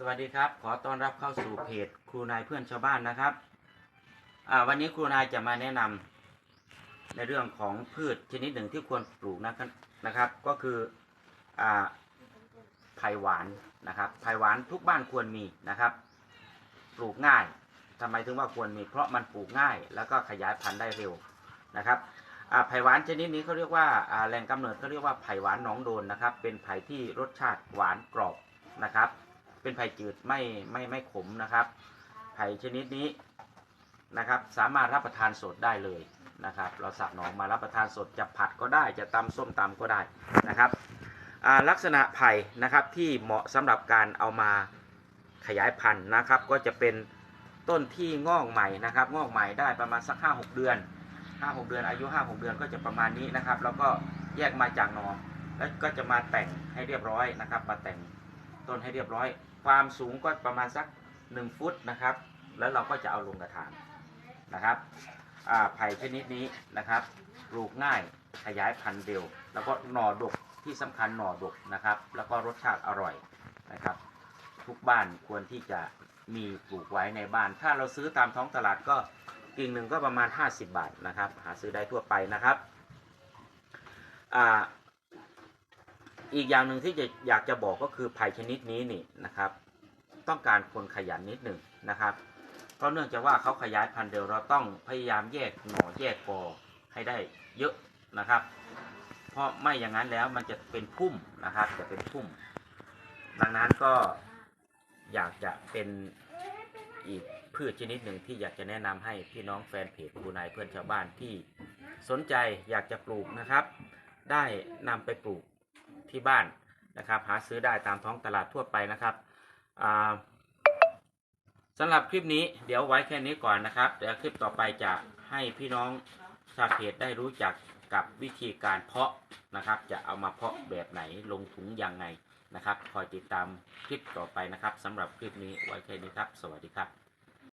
สวัสดีครับ ขอต้อนรับเข้าสู่เพจครูนายเพื่อนชาวบ้านนะครับวันนี้ครูนายจะมาแนะนำในเรื่องของพืชชนิดหนึ่งที่ควรปลูกนะครับนะครับ ก็คืออไผ่หวานนะครับไผ่หวานทุกบ้านควรมีนะครับ ปลูกง่ายทำไมถึงว่าควรมี เพราะมันปลูกง่าย แล้วก็ขยายพันธุ์ได้เร็วนะครับไผ่หวานชนิดนี้เขาเรียกว่าแหล่งกำเนิดเขาเรียกว่าไผ่หวานหนองโดนนะครับ เป็นไผ่ที่รสชาติหวานกรอบนะครับ เป็นไผ่จืดไม่ไม่ไม่ขมนะครับ ไผ่ชนิดนี้นะครับ สามารถรับประทานสดได้เลยนะครับ เราสับหนองมารับประทานสดจะผัดก็ได้จะตำส้มตำก็ได้นะครับลักษณะไผ่นะครับที่เหมาะสำหรับการเอามาขยายพันธุ์นะครับ ก็จะเป็นต้นที่งอกใหม่นะครับ งอกใหม่ได้ประมาณสักห้าหกเดือนห้าหกเดือนอายุห้าหกเดือนก็จะประมาณนี้นะครับ แล้วก็แยกมาจากหนอแล้วก็จะมาแต่งให้เรียบร้อยนะครับ มาแต่ง ต้นให้เรียบร้อย ความสูงก็ประมาณสัก 1 ฟุตนะครับ แล้วเราก็จะเอาลงกระถางนะครับไผ่ชนิดนี้นะครับปลูกง่ายขยายพันธุ์เร็ว แล้วก็หน่อดกที่สำคัญหน่อดกนะครับ แล้วก็รสชาติอร่อยนะครับ ทุกบ้านควรที่จะมีปลูกไว้ในบ้าน ถ้าเราซื้อตามท้องตลาดก็กิ่งหนึ่งก็ประมาณ 50 บาทนะครับ หาซื้อได้ทั่วไปนะครับ อีกอย่างหนึ่งที่จะอยากจะบอกก็คือไผ่ชนิดนี้นี่นะครับ ต้องการคนขยันนิดหนึ่งนะครับ เพราะเนื่องจากว่าเขาขยายพันธุ์เร็วเราต้องพยายามแยกหน่อแยกกอให้ได้เยอะนะครับ เพราะไม่อย่างนั้นแล้วมันจะเป็นพุ่มนะครับ จะเป็นพุ่ม ดังนั้นก็อยากจะเป็นอีกพืชชนิดหนึ่งที่อยากจะแนะนำให้พี่น้องแฟนเพจคูนายเพื่อนชาวบ้านที่สนใจอยากจะปลูกนะครับ ได้นำไปปลูก ที่บ้านนะครับ หาซื้อได้ตามท้องตลาดทั่วไปนะครับสำหรับคลิปนี้เดี๋ยวไว้แค่นี้ก่อนนะครับ เดี๋ยวคลิปต่อไปจะให้พี่น้องชาวเพจได้รู้จักกับวิธีการเพาะนะครับ จะเอามาเพาะแบบไหนลงถุงยังไงนะครับ คอยติดตามคลิปต่อไปนะครับสำหรับคลิปนี้ไว้แค่นี้ครับ สวัสดีครับ